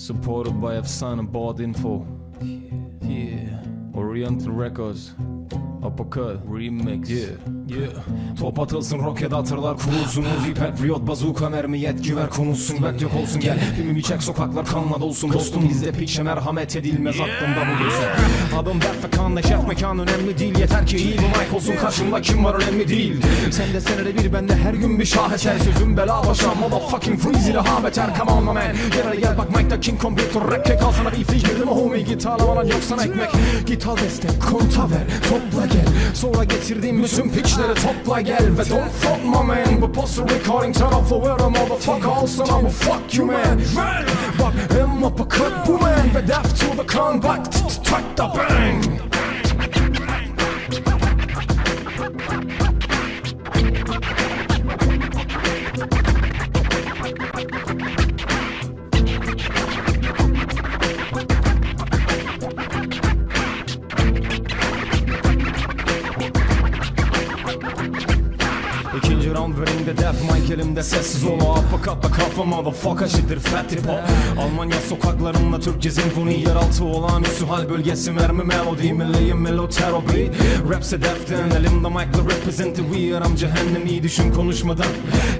Supported by Efsane Bad Info. Yeah. Oriental Records. Uppercut Remix. Yeah. Yeah. Top atılsın roket atırlar kurulsun Uzi Patriot bazuka mermi yetki ver konulsun Bek yok olsun gel. Filmimi çek sokaklar kanla dolsun Dostum bizde pikşe merhamet edilmez aklımda bulunsun Adım dert ve kan şef mekan önemli değil Yeter ki iyi bir mic olsun karşımda kim var önemli değil. Sen de senede bir bende her gün bir şaheser. Sözüm bela başa motherfucking freeze ile ha beter Come on my man. Gel gel bak mic'da king computer rap kek al sana bir fiş girdim homie Git ağlamadan yok sana ekmek. Git al destek konta ver topla gel. Sonra getirdiğim bütün pitchleri topla gel Ve don't fuck my man Bu poster recording tarafı where a motherfucker. Al sana bu fuck you man. Bak hem uppercut bu man. Ve death to the crown bak t- t- tak da bang good mic elimde sessiz ol Uppercut'la kafa motherfucker şidir fat hip hop. Almanya sokaklarında Türkçe zenfoni Yeraltı olağanüstü hal bölgesi mermi melodi Milliyim melotero beat Rapse deften elimde mic'la representi We are am cehennemi düşün konuşmadan.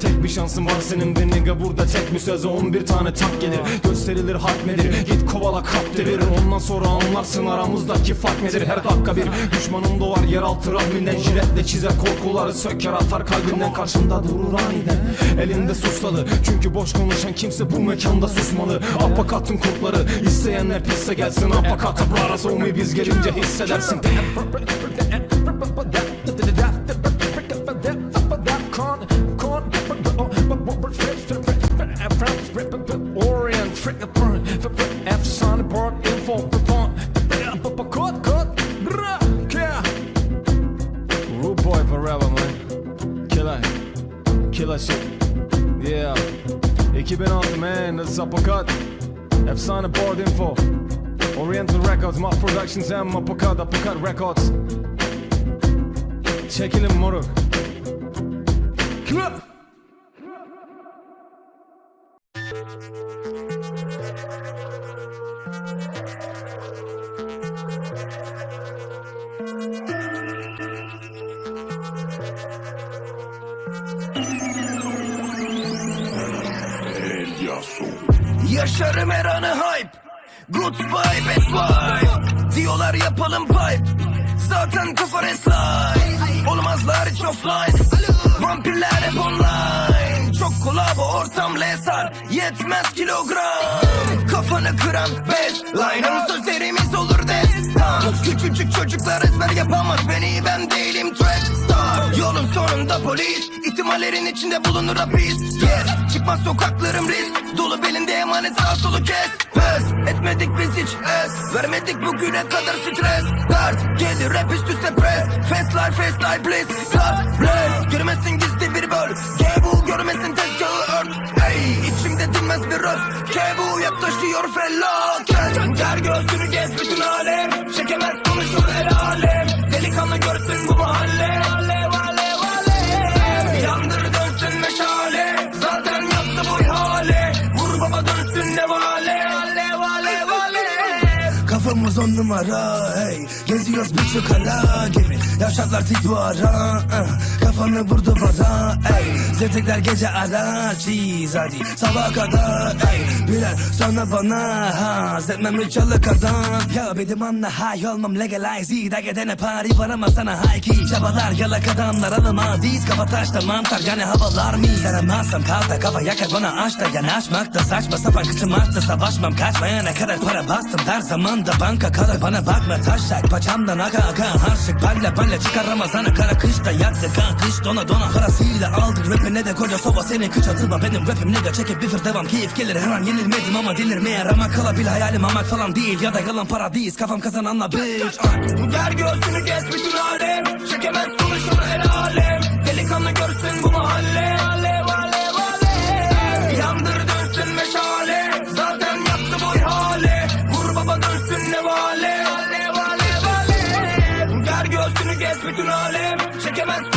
Tek bir şansın var senin de nigga burada tek bir söze 11 tane tak gelir. Gösterilir harp nedir? Git kovala kap devir Ondan sonra anlarsın aramızdaki fark nedir? Her dakika bir düşmanın doğar yeraltı rahminden Jiletle çizer korkuları söker atar kalbinden Karşında durur aniden elinde suslalı Çünkü boş konuşan kimse bu mekanda susmalı. Apakatın kurtları isteyenler pisse gelsin. Apakata braras olmayı biz gelince hissedersin. Forever man. Killer Killer shit. Yeah. 2006 man This is Uppercut Efsane Board Info. Oriental Records Map Productions and Uppercut Uppercut Records. Çekelim moruk Killer Yaşarım her anı hype. Bad vibe Diyorlar yapalım pipe. Zaten kafa resline Olmazlar hiç offline. Vampirler hep online. Çok kolabo ortam lesar Yetmez kilogram. Kafanı kıran baseline Sözlerimiz olur Küçücük çocuklar ezber yapamaz. Beni ben değilim track star. Yolun sonunda polis. İhtimallerin içinde bulunur hapis. Yes Çıkmaz sokaklarım risk. Dolu belinde emanet sağ solu kes. Pes etmedik biz hiç es. Vermedik bugüne kadar stres. Dert gelir rap üst üste press Fast life fast life please. God bless. Görmesin gizli bir böl Gebu görmesin tezgahı ört Ey dinmez bir röz Kebu yaklaşıyor felaket. Ger gözünü gez bütün alem. Çekemez konuşur el alem. Delikanlı görsün bu mahalle. Alev alev alev Yandır dönsün meşale. Zaten yaptı bu ihale. Vur baba dönsün ne vale Alev alev Kafamız on numara hey. Geziyoruz birçok hala gibi. Yavşaklar tik duvara eh. Kafanı vurdu duvara ey. Zevtekler gece ara Cheese hadi. Sabah kadar ey. Birer sonra bana ha Zetmem çalı kadar. Ya benim anla high olmam legalize iyi de gidene pari var ama sana key Çabalar yalak adamlar alama Diz kafa taşta mantar yani havalar mı Yaramazsam kalta kafa yakar bana aç da Yanaşmakta saçma. Sapan kıçım açtı Savaşmam kaçmaya ne kadar para bastım. Her zaman da banka kalır bana bakma taşak. Paçamdan aka aka harçlık Palle palle çıkaramaz. Ana kara kışta Yaktı kan kış dona dona Parasıyla aldık rapine de koca soba. Senin kıç atılma benim rapim nega çekip bifir devam. Keyif gelir her an yenilmedim ama delirmeye ramak Kalabil hayalim hamak falan değil. Ya da yalan para değil kafam kazananla bitch. Ah. Ger göğsünü gez bütün alem. Çekemez konuşur el alem. Delikanlı görsün bu mahalle. Alev alev alev Yandır dönsün meşale. Zaten yaptı bu ihale. Vur baba dönsün ne vale Alev alev alev göğsünü gez bütün alem. Çekemez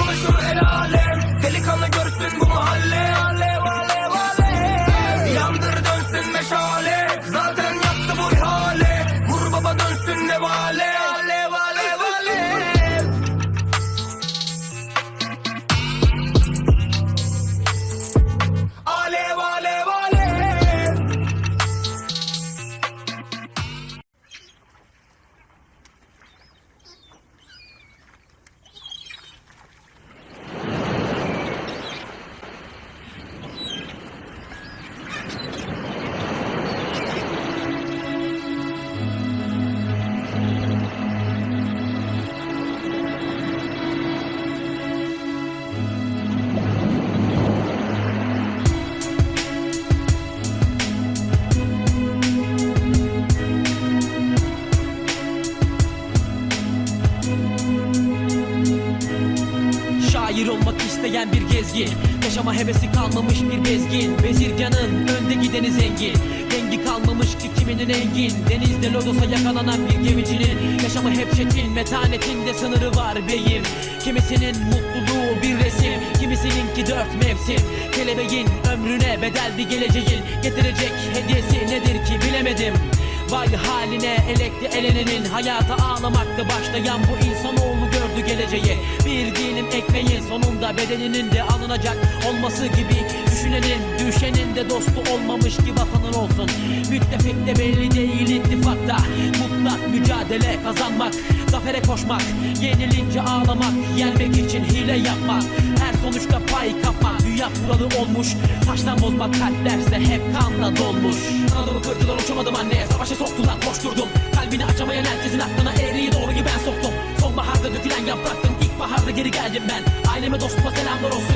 gezgin. Yaşama hevesi kalmamış bir bezgin. Bezirganın önde gideni zengin. Dengi kalmamış ki kiminin engin Denizde lodosa yakalanan bir gemicinin. Yaşamı hep çetin metanetinde sınırı var beyim. Kimisinin mutluluğu bir resim. Kimisininki dört mevsim. Kelebeğin ömrüne bedel bir geleceğin Getirecek hediyesi nedir ki bilemedim. Vay haline elekti elenenin. Hayata ağlamakta başlayan bu insanoğlu gördü geleceği. Bir dilim ekmeğin sonunda bedeninin de alınacak olması gibi Düşünenin düşenin de dostu olmamış ki vatanın olsun. Müttefik de belli değil ittifakta. Mutlak mücadele kazanmak Zafere koşmak Yenilince ağlamak Yenmek için hile yapmak. Her sonuçta pay kapmak Dünya kuralı olmuş. Taştan bozma kalplerse hep kanla dolmuş. Kanadımı kırdılar uçamadım anneye Savaşa soktular geri geldim ben. Aileme dostuma selamlar olsun